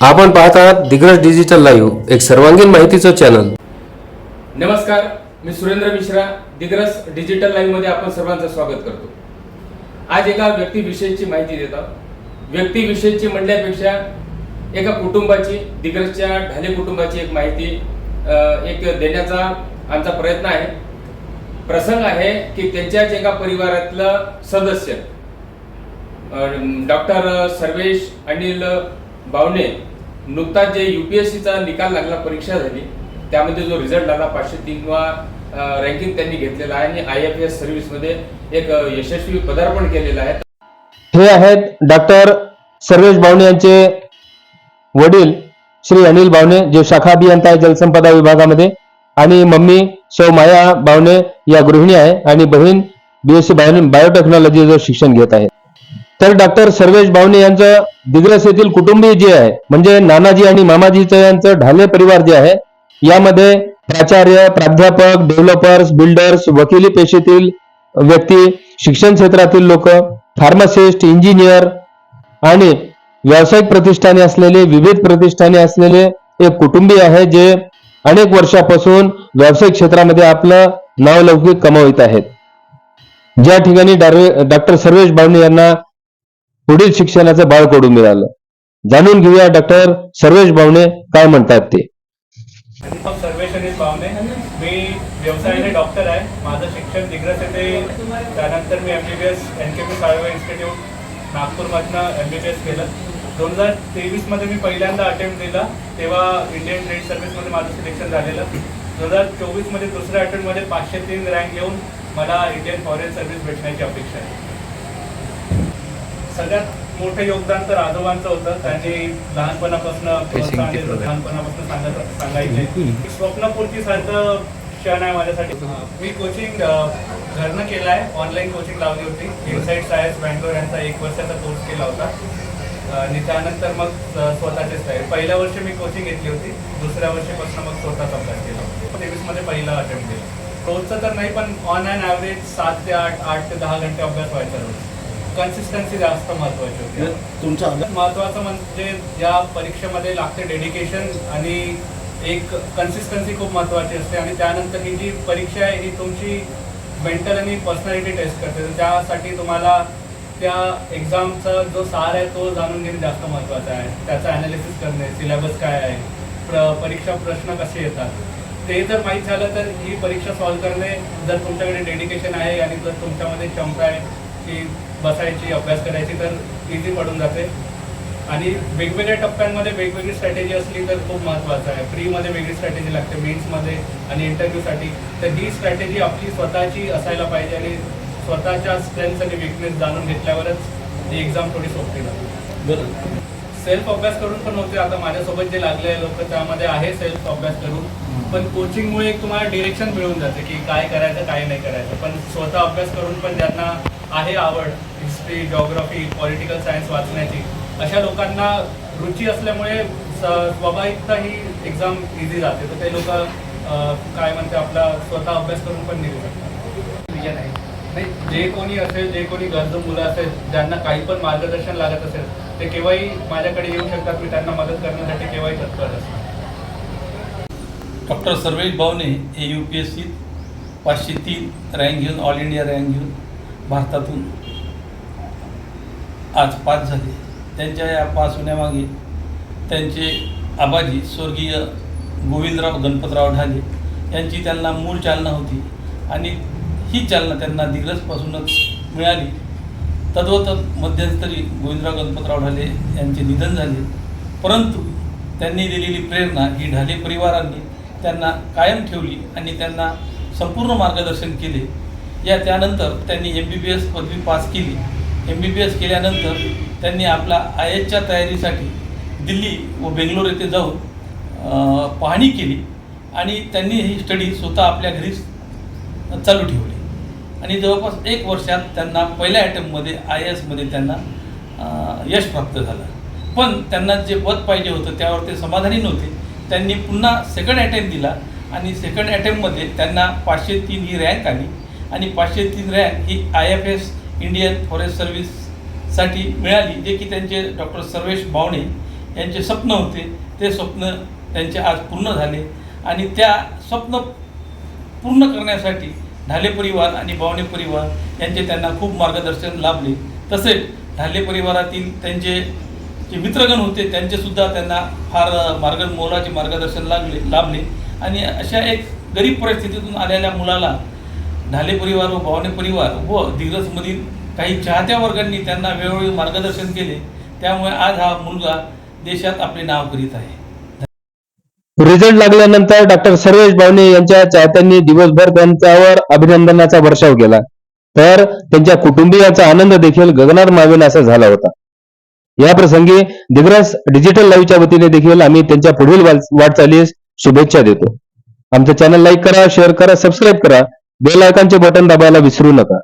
आपण पाहत आहात दिग्रज डिजिटल लाईव्ह एक सर्वांगीण माहितीचं चॅनल नमस्कार मी सुरेंद्र मिश्रा दिग्रस डिजिटल लाईव्हमध्ये आपण सर्वांचं स्वागत करतो. आज एका व्यक्तीविषयीची माहिती देतो व्यक्तीविषयीची म्हणण्यापेक्षा एका कुटुंबाची दिग्रसच्या ढाले कुटुंबाची एक माहिती एक देण्याचा आमचा प्रयत्न आहे. प्रसंग आहे की त्यांच्याच एका परिवारातलं सदस्य डॉक्टर सर्वेश अनिल बावणे नुकताच जे युपीएससीचा निकाल लागला परीक्षा झाली त्यामध्ये जो रिझल्ट आला पाचशे तीनवा रँकिंग त्यांनी घेतलेला आहे आणि आय एफ एस सर्व्हिसमध्ये एक यशस्वी पदार्पण केलेलं आहे. हे आहेत डॉक्टर सर्वेश बावणे यांचे वडील श्री अनिल बावणे जे शाखा अभियंता आहे जलसंपदा विभागामध्ये. आणि मम्मी सौ माया बावणे या गृहिणी आहे आणि बहीण बीएससी बायोटेक्नॉलॉजीचं शिक्षण घेत आहे. तर डॉक्टर सर्वेश बावणे यांचं दिग्रस येथील कुटुंबीय जे आहे म्हणजे नानाजी आणि मामाजीचं यांचं ढाले परिवार जे आहे यामध्ये प्राचार्य प्राध्यापक डेव्हलपर्स बिल्डर्स वकिली पेशेतील व्यक्ती शिक्षण क्षेत्रातील लोक फार्मासिस्ट इंजिनियर आणि व्यावसायिक प्रतिष्ठाने असलेले विविध प्रतिष्ठाने असलेले एक कुटुंबीय आहे जे अनेक वर्षापासून व्यावसायिक क्षेत्रामध्ये आपलं नावलौकिक कमावित आहेत. ज्या ठिकाणी डॉक्टर सर्वेश बावणे यांना पुढील शिक्षणाचं बाळ कोडून मिळालं. जाणून घेऊया डॉक्टर सर्वेश भावने काय म्हणतात ते. सर्वेश भावने मी व्यवसायाने डॉक्टर आहे. माझं शिक्षण दिग्रस येथे त्यानंतर मी M B B S N K P Salve institute नागपूरमधनं M B B S केलं. दोन हजार तेवीसमध्ये मी पहिल्यांदा अटेम्प्ट दिला तेव्हा इंडियन ट्रेड सर्व्हिसमध्ये माझं सिलेक्शन झालेलं. दोन हजार चोवीसमध्ये दुसऱ्या अटेम्प्टमध्ये पाचशे तीन रँक घेऊन मला इंडियन फॉरेन सर्व्हिस भेटण्याची अपेक्षा आहे. सगळ्यात मोठं योगदान तर आजोबांचं होतं. त्यांनी लहानपणापासून लहानपणापासून सांगत सांगायचे. एक स्वप्नपूर्ती सारखं क्षण आहे माझ्यासाठी. मी कोचिंग घरनं केलं आहे. ऑनलाईन कोचिंग लावली होती. इनसाईड सायन्स बँगलोर यांचा एक वर्षाचा कोर्स केला होता. आणि त्यानंतर मग स्वतःचेच आहे पहिल्या वर्षी मी कोचिंग घेतली होती. दुसऱ्या वर्षीपासून मग स्वतःच अभ्यास केला तेवीसमध्ये पहिला अटेम्प्ट दिला रोजचं तर नाही पण ऑन अँड ॲव्हरेज सात ते आठ आठ ते दहा घंटे अभ्यास व्हायचा रोज. कन्सिस्टन्सी जास्त महत्वाची होती. तुमचा अभ्यास महत्वाचं म्हणजे या परीक्षेमध्ये लागते डेडिकेशन आणि एक कन्सिस्टन्सी खूप महत्वाची असते. आणि त्यानंतर ही जी परीक्षा आहे ही तुमची मेंटल आणि पर्सनॅलिटी टेस्ट करते. तर त्यासाठी तुम्हाला त्या एक्झामचा जो सार आहे तो जाणून घेणे जास्त महत्त्वाचं आहे. त्याचं ॲनालिसिस करणे सिलेबस काय आहे प्र परीक्षा प्रश्न कसे येतात ते जर माहीत झालं तर ही परीक्षा सॉल्व्ह करणे जर तुमच्याकडे डेडिकेशन आहे आणि जर तुमच्यामध्ये क्षमता आहे की बसायची अभ्यास करायची तर इझी पडून जाते. आणि वेगवेगळ्या टप्प्यांमध्ये वेगवेगळी स्ट्रॅटेजी असली तर खूप महत्त्वाचं आहे. प्रीमध्ये वेगळी स्ट्रॅटेजी लागते मेन्समध्ये आणि इंटरव्ह्यूसाठी तर ही स्ट्रॅटेजी आपली स्वतःची असायला पाहिजे आणि स्वतःच्या स्ट्रेंथ आणि विकनेस जाणून घेतल्यावरच ही एक्झाम थोडी सोपी जाते. बरं सेल्फ अभ्यास करून पण होते. आता माझ्यासोबत जे लागले लोक त्यामध्ये आहे सेल्फ अभ्यास करून. पण कोचिंगमुळे एक तुम्हाला डिरेक्शन मिळून जाते की काय करायचं काय नाही करायचं. पण स्वतः अभ्यास करून पण ज्यांना आहे आवड हिस्ट्री जॉग्राफी पॉलिटिकल सायन्स वाचण्याची. अशा लोकांना रुची असल्यामुळे स्वाभाविकता ही एक्झाम इझी जाते. तर ते लोक काय म्हणते आपला स्वतः अभ्यास करून पण निघू शकतात. नाही. जे कोणी असेल जे कोणी गरजू मुलं असेल ज्यांना काही पण मार्गदर्शन लागत असेल ते केव्हाही माझ्याकडे येऊ शकतात. मी त्यांना मदत करण्यासाठी केव्हाही तत्पर असतो डॉक्टर सर्वेश बावणे हे यू पी एस सीत पाचशे तीन रँक घेऊन ऑल इंडिया रँक घेऊन भारतातून. आज पास झाले. त्यांच्या या पास होण्यामागे त्यांचे आबाजी स्वर्गीय गोविंदराव गणपतराव ढाले यांची त्यांना मूळ चालना होती आणि ही चालना त्यांना दिग्रजपासूनच मिळाली. तद्वत मध्यंतरी गोविंदराव गणपतराव ढाले यांचे निधन झाले. परंतु त्यांनी दिलेली प्रेरणा ही ढाले परिवारांनी त्यांना कायम ठेवली आणि त्यांना संपूर्ण मार्गदर्शन केले. या त्यानंतर त्यांनी एम बी बी एस पदवी पास केली. एम बी बी एस केल्यानंतर त्यांनी आपला आय एसच्या तयारीसाठी दिल्ली व बेंगलोर येथे जाऊन पाहणी केली आणि त्यांनी ही स्टडी स्वतः आपल्या घरीच चालू ठेवली. आणि जवळपास एक वर्षात त्यांना पहिल्या ॲटममध्ये आय एसमध्ये त्यांना यश प्राप्त झालं. पण त्यांना जे पद पाहिजे होतं त्यावर ते समाधानी नव्हते. त्यांनी पुन्हा सेकंड अटेम्प्ट दिला आणि सेकंड अटेम्प्टमध्ये त्यांना पाचशे तीन ही रँक आली. आणि पाचशे तीन rank he I F S Indian forest सर्व्हिससाठी मिळाली जे की त्यांचे डॉक्टर सर्वेश बावणे यांचे स्वप्न होते. ते स्वप्न त्यांचे आज पूर्ण झाले आणि त्या स्वप्न पूर्ण करण्यासाठी ढाले परिवार आणि बावणे परिवार यांचे त्यांना खूप मार्गदर्शन लाभले. तसेच ढाले परिवारातील त्यांचे जे मित्रगण होते त्यांचेसुद्धा त्यांना फार मार्ग मोलाचे मार्गदर्शन लागले लाभले. आणि अशा एक गरीब परिस्थितीतून आलेल्या मुलाला ढाले परिवार व बावणे परिवार व दिग्रसमधील काही चाहत्या वर्गांनी त्यांना वेळोवेळी मार्गदर्शन केले. त्यामुळे आज हा मुलगा देशात आपले नाव करीत आहे. रिझल्ट लागल्यानंतर डॉक्टर सर्वेश भावने यांच्या चाहत्यांनी दिवसभर त्यांच्यावर अभिनंदनाचा वर्षाव केला. तर त्यांच्या कुटुंबियांचा आनंद देखील गगनात मावेल असा झाला होता. या प्रसंगी दिग्रस डिजिटल लाईव्हच्या वतीने देखील आम्ही त्यांच्या पुढील वाटचालीस शुभेच्छा देतो. आमचं चॅनल लाईक करा शेअर करा सबस्क्राईब करा. बेल आयकॉनचे बटन दाबायला विसरू नका.